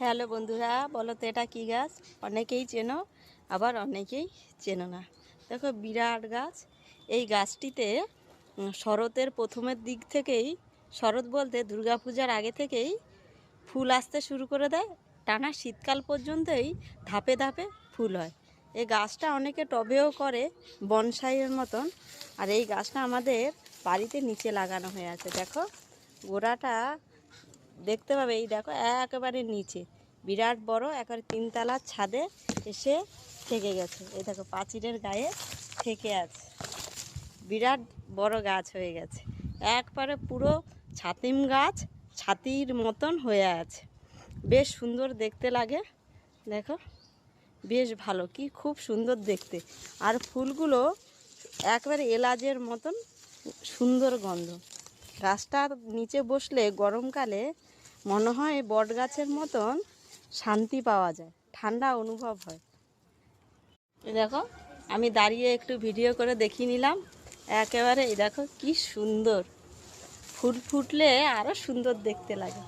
Hello বন্ধুরা, বলো তো এটা কী গাছ? অনেকেই চেনো, আবার অনেকেই চেনো না। দেখো বিরাট গাছ। এই গাছটিতে শরতের প্রথমের দিক থেকেই, শরৎ বলতে দুর্গাপূজার আগে থেকেই ফুল আসতে শুরু করে দেয়। টানা শীতকাল পর্যন্তই ধাপে ধাপে ফুল হয়। এই গাছটা অনেকে টবেও করে, বনসাইয়ের মতন। আর এই গাছটা আমাদের বাড়িতে নিচে লাগানো হয়ে আছে। দেখো, গোড়াটা দেখতে পাবে, এই দেখো, একেবারে নিচে। বিরাট বড়, একবারে তিনতলার ছাদে এসে থেকে গেছে। এই দেখো পাঁচিরের গায়ে থেকে আছে। বিরাট বড় গাছ হয়ে গেছে। একবারে পুরো ছাতিম গাছ, ছাতির মতন হয়ে আছে। বেশ সুন্দর দেখতে লাগে, দেখো। বেশ ভালো, কি খুব সুন্দর দেখতে। আর ফুলগুলো একবারে এলাচের মতন সুন্দর গন্ধ। গাছটার নিচে বসলে গরমকালে মনে হয় বট গাছের মতন শান্তি পাওয়া যায়, ঠান্ডা অনুভব হয়। দেখো, আমি দাঁড়িয়ে একটু ভিডিও করে দেখিয়ে নিলাম। একেবারে দেখো কি সুন্দর, ফুল ফুটলে আরও সুন্দর দেখতে লাগে।